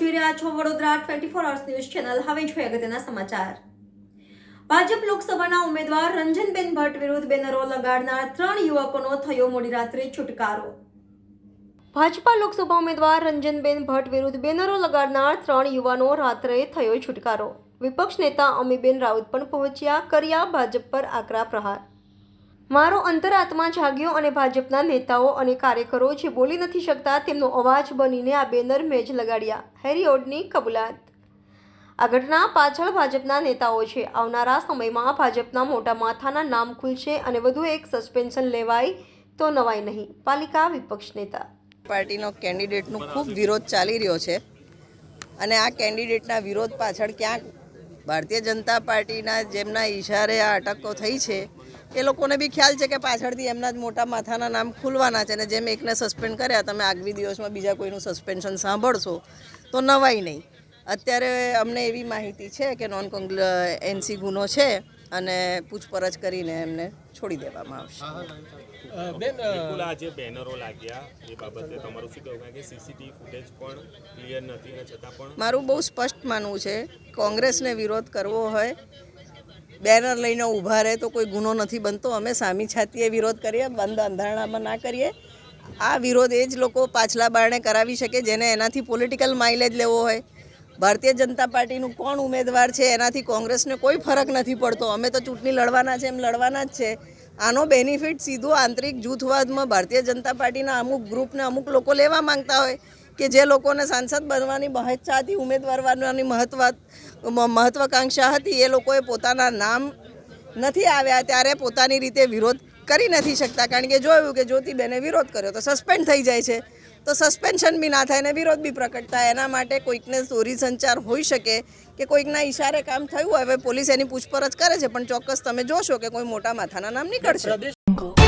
જોઈ રહ્યા છો Vadodara twenty four hours news channel હવે જોઈએ અગત્યના સમાચાર. ભાજપ લોકસભાના ઉમેદવાર રંજનબેન ભટ્ટ વિરુદ્ધ બેનરો લગાડનાર ત્રણ યુવકોનો થયો મોડી રાત્રે છુટકારો. ભાજપા લોકસભા ઉમેદવાર રંજનબેન ભટ્ટ વિરુદ્ધ બેનરો લગાડનાર ત્રણ યુવાનો રાત્રે થયો છુટકારો. વિપક્ષ નેતા અમીબેન રાઉત પણ પહોંચ્યા, કર્યા ભાજપ પર આકરા પ્રહાર. મારો અંતરાત્મા જાગ્યો અને ભાજપના નેતાઓ અને કાર્યકરો જે બોલી નથી શકતા તેમનો અવાજ બનીને આ બેનર મેજ લગાડ્યા. હેરિયોડની કબૂલાત. આ ઘટના પાછળ ભાજપના નેતાઓ છે. આવનારા સમયમાં ભાજપના મોટા માથાના નામ ખુલશે અને વધુ એક સસ્પેન્શન લેવાય તો નવાય નહીં. પાલિકા વિપક્ષ નેતા. પાર્ટીનો કેન્ડિડેટનો ખૂબ વિરોધ ચાલી રહ્યો છે. અને આ કેન્ડિડેટના વિરોધ પાછળ ક્યાંક ભારતીય જનતા પાર્ટીના જેમના ઈશારે આ અટકો થઈ છે, એ લોકોને બી ખ્યાલ છે કે પાછળથી એમના જ મોટા માથાના નામ ખુલવાના છે અને જેમ એકને સસ્પેન્ડ કર્યા, તમે આગવી દિવસમાં બીજા કોઈનું સસ્પેન્શન સાંભળશો, તો નવાય નહીં. અત્યારે અમને એવી માહિતી છે કે નોન કોંગ્લ એનસી ગુનો છે. અને પૂછપરછ કરીને એમને છોડી દેવામાં આવશે. બેન બિલકુલ આ જે બેનરો લાગ્યા એ બાબતે તમારું શું કહેવું? કે સીસીટીવી ફૂટેજ પણ ક્લિયર નથી અને છતાં પણ મારું બહુ સ્પષ્ટ માનવું છે કોંગ્રેસને વિરોધ કરવો હોય બેનર લઈને ઊભા રહે તો કોઈ ગુનો નથી બનતો. અમે સામી છાતીએ વિરોધ કરીએ બંધ અંધારણામાં ના કરીએ. આ વિરોધ એ જ લોકો પાછલા બારણે કરાવી શકે જેને એનાથી પોલિટિકલ માઇલેજ લેવો હોય. ભારતીય જનતા પાર્ટીનું કોણ ઉમેદવાર છે? એનાથી કોંગ્રેસને કોઈ ફરક નથી પડતો. અમે તો ચૂંટણી લડવાના છે એમ લડવાના જ છે. આનો બેનિફિટ સીધો આંતરિક જૂથવાદમાં ભારતીય જનતા પાર્ટીના અમુક ગ્રુપને અમુક લોકો લેવા માંગતા હોય કે જે લોકોને સાંસદ બનવાની મહેચ્છા હતી ઉમેદવાર બનવાની મહત્વ મહત્વાકાંક્ષા હતી, એ લોકોએ પોતાના નામ નથી આવ્યા ત્યારે પોતાની રીતે વિરોધ કરી નથી શકતા. કારણ કે જોયું કે જ્યોતિબેને વિરોધ કર્યો તો સસ્પેન્ડ થઈ જાય છે. તો સસ્પેન્શન બી ના થાય ને વિરોધ બી પ્રકટ થાય. એના માટે કોઈકને ચોરી સંચાર હોઈ શકે કે કોઈકના ઈશારે કામ થયું હવે પોલીસ એની પૂછપરછ કરે છે, પણ ચોક્કસ તમે જોશો કે કોઈ મોટા માથાના નામ નીકળશે.